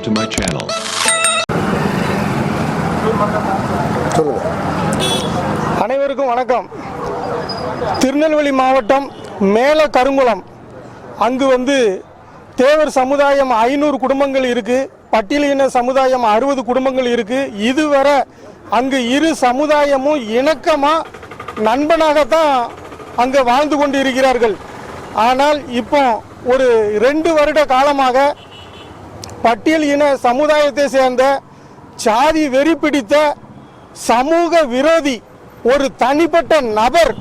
subscribe to my channel. அனைவருக்கும் வணக்கம். திருநெல்வேலி மாவட்டம் மேல கருங்குளம் அங்கு வந்து தேவர் சமுதாயம் ஐநூறு குடும்பங்கள் இருக்கு. பட்டியலின சமுதாயம் அறுபது குடும்பங்கள் இருக்கு. இதுவரை அங்கு இரு சமுதாயமும் இணக்கமா நண்பனாகத்தான் அங்கே வாழ்ந்து கொண்டு இருக்கிறார்கள் ஆனால் இப்போ ஒரு ரெண்டு வருட காலமாக பட்டியல் இன சமுதாயத்தை சேர்ந்த சாதி வெறி பிடித்த சமூக விரோதி ஒரு தனிப்பட்ட நபர்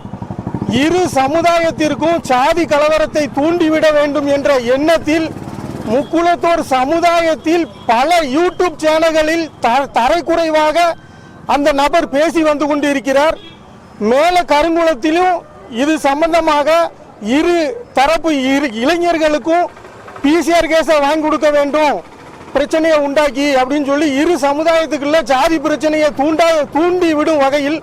இரு சமுதாயத்திற்கும் சாதி கலவரத்தை தூண்டிவிட வேண்டும் என்ற எண்ணத்தில் முக்குளத்தோர் சமுதாயத்தில் பல யூடியூப் சேனல்களில் த தரைக்குறைவாக அந்த நபர் பேசி வந்து கொண்டிருக்கிறார். மேல கருங்குளத்திலும் இது சம்பந்தமாக இரு தரப்பு இரு இளைஞர்களுக்கும் பிசிஆர் கேஸை வாங்கி கொடுக்க வேண்டும். பிரச்சனையை உண்டாக்கி அப்படின்னு சொல்லி இரு சமுதாயத்துக்குள்ள ஜாதி பிரச்சனையை தூண்டா தூண்டி விடும் வகையில்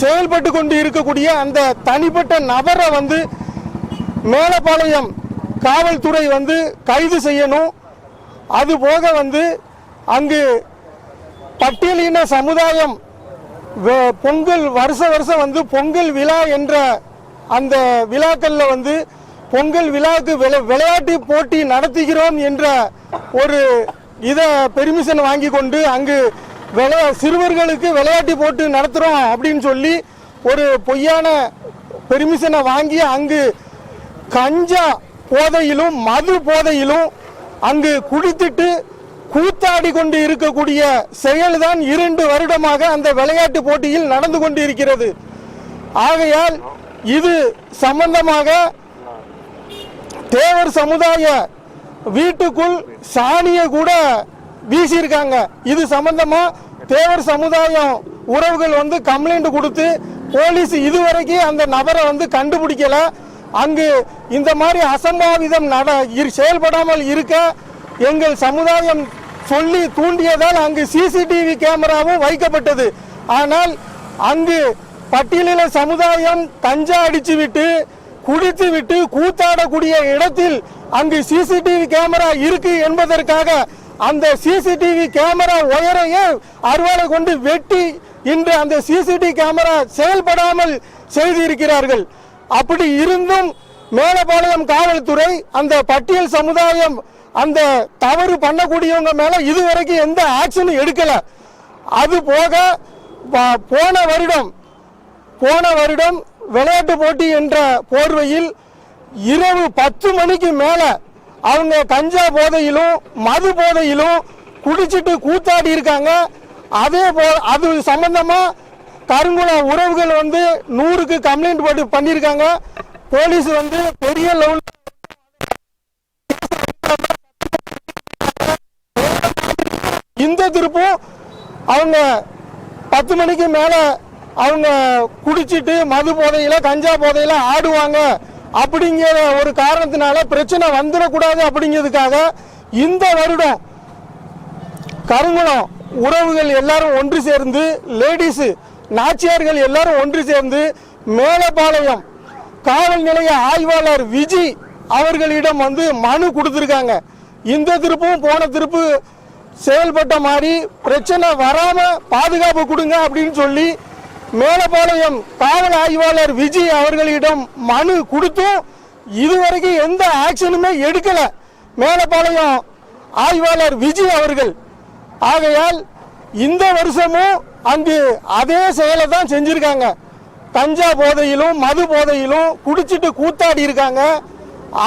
செயல்பட்டு கொண்டு இருக்கக்கூடிய அந்த தனிப்பட்ட நபரை வந்து மேலப்பாளையம் காவல்துறை வந்து கைது செய்யணும். அது போக வந்து அங்கு பட்டியலின சமுதாயம் பொங்கல் வருஷ வருஷம் வந்து பொங்கல் விழா என்ற அந்த விழாக்களில் வந்து பொங்கல் விழாவுக்கு விளையாட்டு போட்டி நடத்துகிறோம் என்ற ஒரு இதை பெர்மிஷன் வாங்கி கொண்டு அங்கு விளையா சிறுவர்களுக்கு விளையாட்டு போட்டு நடத்துகிறோம் அப்படின்னு சொல்லி ஒரு பொய்யான பெர்மிஷனை வாங்கி அங்கு கஞ்சா போதையிலும் மது போதையிலும் அங்கு குடித்துட்டு கூத்தாடி கொண்டு இருக்கக்கூடிய செயல்தான் இரண்டு வருடமாக அந்த விளையாட்டு போட்டியில் நடந்து கொண்டு இருக்கிறது ஆகையால் இது சம்பந்தமாக தேவர் சமுதாய வீட்டுக்குள் சாணியை கூட வீசியிருக்காங்க. இது சம்பந்தமா தேவர் சமுதாயம் உறவுகள் வந்து கம்ப்ளைண்ட் கொடுத்து போலீஸ் இதுவரைக்கும் அந்த நபரை வந்து கண்டுபிடிக்கல. அங்கு இந்த மாதிரி அசம்பாவிதம் நட இரு- செயல்படாமல் இருக்க எங்கள் சமுதாயம் சொல்லி தூண்டியதால் அங்கு சிசிடிவி கேமராவும் வைக்கப்பட்டது. ஆனால் அங்கு பட்டியலில் சமுதாயம் கஞ்சா அடிச்சு விட்டு குடித்து விட்டு கூத்தாடக்கூடிய இடத்தில் அங்கு சிசிடிவி கேமரா இருக்கு என்பதற்காக அந்த சிசிடிவி கேமரா ஒயரையே அறுவாலை கொண்டு வெட்டி இன்று அந்த சிசிடிவி கேமரா செயல்படாமல் செய்திருக்கிறார்கள். அப்படி இருந்தும் மேலப்பாளையம் காவல்துறை அந்த பட்டியல் சமுதாயம் அந்த தவறு பண்ணக்கூடியவங்க மேல இதுவரைக்கும் எந்த ஆக்ஷனும் எடுக்கல. அது போக போன வருடம் போன வருடம் விளையாட்டு போட்டி என்ற போர்வையில் இரவு பத்து மணிக்கு மேல அவங்க கஞ்சா போதையிலும் மது போதையிலும் குடிச்சிட்டு கூத்தாடி இருக்காங்க. அதே போ அது சம்பந்தமா கருங்குல உறவுகள் வந்து நூறுக்கு கம்ப்ளைண்ட் போட்டு பண்ணியிருக்காங்க போலீஸ் வந்து பெரிய லெவல் இந்த திருப்பும் அவங்க பத்து மணிக்கு மேலே அவங்க குடிச்சிட்டு மது போதையில கஞ்சா போதையில ஆடுவாங்க. அப்படிங்கிற ஒரு காரணத்தினால பிரச்சனை வந்துடக்கூடாது அப்படிங்கிறதுக்காக இந்த வருடம் கருங்குளம் உறவுகள் எல்லாரும் ஒன்று சேர்ந்து லேடிஸு நாச்சியார்கள் எல்லாரும் ஒன்று சேர்ந்து மேலப்பாளையம் காவல் நிலைய ஆய்வாளர் விஜி அவர்களிடம் வந்து மனு கொடுத்துருக்காங்க. இந்த திருப்பும் போன திருப்பு செயல்பட்ட மாதிரி பிரச்சனை வராமல் பாதுகாப்பு கொடுங்க அப்படின்னு சொல்லி மேலப்பாளையம் காவல் ஆய்வாளர் விஜய் அவர்களிடம் மனு கொடுத்தும் இதுவரைக்கும் எந்த ஆக்ஷனுமே எடுக்கல. மேலப்பாளையம் ஆய்வாளர் விஜய் அவர்கள். ஆகையால் இந்த வருஷமும் அங்கு அதே செயலை தான் செஞ்சிருக்காங்க. கஞ்சா போதையிலும் மது போதையிலும் குடிச்சிட்டு கூத்தாடி இருக்காங்க.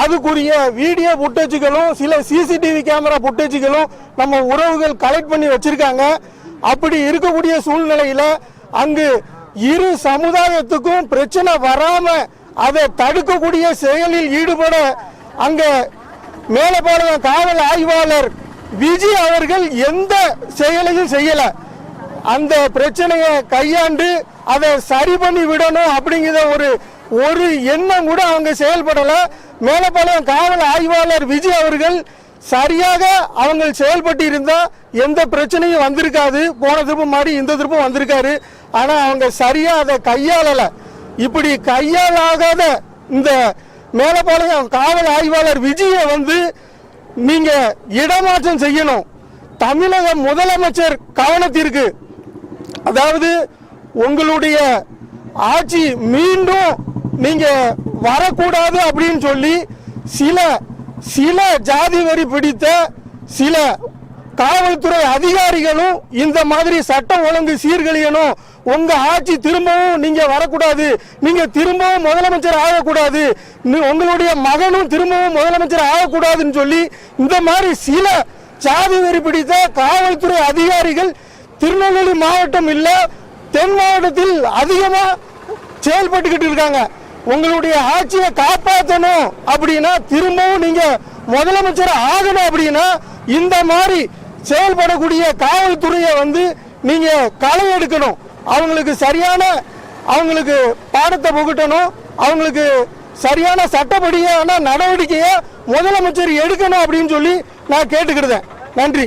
அதுக்குரிய வீடியோ புட்டேஜுகளும் சில சிசிடிவி கேமரா புட்டேஜுகளும் நம்ம உறவுகள் கலெக்ட் பண்ணி வச்சிருக்காங்க. அப்படி இருக்கக்கூடிய சூழ்நிலையில அங்கு இரு சமுதாயத்துக்கும் பிரச்சனை வராம அதை தடுக்கக்கூடிய செயலில் ஈடுபட அங்க மேலப்பாளையம் காவல் ஆய்வாளர் விஜய் அவர்கள் எந்த செயலையும் செய்யல. அந்த பிரச்சனையை கையாண்டு அதை சரி பண்ணி விடணும் அப்படிங்கிற ஒரு ஒரு எண்ணம் கூட அவங்க செயல்படல. மேலப்பாளையம் காவல் ஆய்வாளர் விஜய் அவர்கள் சரியாக அவங்க செயல்பட்டு இருந்தா எந்த பிரச்சனையும் வந்திருக்காது. போன திருப்பம் மாதிரி இந்த திருப்பம் வந்திருக்காரு. ஆனா அவங்க சரியா அதை கையாளல. இப்படி கையாளாகாத இந்த மேலப்பாளையம் காவல் ஆய்வாளர் விஜயை வந்து நீங்க இடமாற்றம் செய்யணும். தமிழக முதலமைச்சர் கவனத்திற்கு. அதாவது உங்களுடைய ஆட்சி மீண்டும் நீங்க வரக்கூடாது அப்படின்னு சொல்லி சில சில ஜாதி வரி பிடித்த சில காவல்துறை அதிகாரிகளும் இந்த மாதிரி சட்டம் ஒழுங்கு சீர்கழியணும். உங்க ஆட்சி திரும்பவும் நீங்க வரக்கூடாது. நீங்க திரும்பவும் முதலமைச்சர் ஆகக்கூடாது. உங்களுடைய மகனும் திரும்பவும் முதலமைச்சர் ஆகக்கூடாதுன்னு சொல்லி இந்த மாதிரி சில சாதி வெறி பிடித்த காவல்துறை அதிகாரிகள் திருநெல்வேலி மாவட்டம் இல்ல தென் மாவட்டத்தில் அதிகமா செயல்பட்டுக்கிட்டு இருக்காங்க. உங்களுடைய ஆட்சியை காப்பாற்றணும் அப்படின்னா திரும்பவும் நீங்க முதலமைச்சர் ஆகணும் அப்படின்னா இந்த மாதிரி செயல்படக்கூடிய காவல்துறையை வந்து நீங்க களை எடுக்கணும். அவங்களுக்கு சரியான அவங்களுக்கு பாடத்தை புகட்டணும். அவங்களுக்கு சரியான சட்டப்படியான நடவடிக்கையை முதலமைச்சர் எடுக்கணும் அப்படின்னு சொல்லி நான் கேட்டுக்கிடுதேன் நன்றி.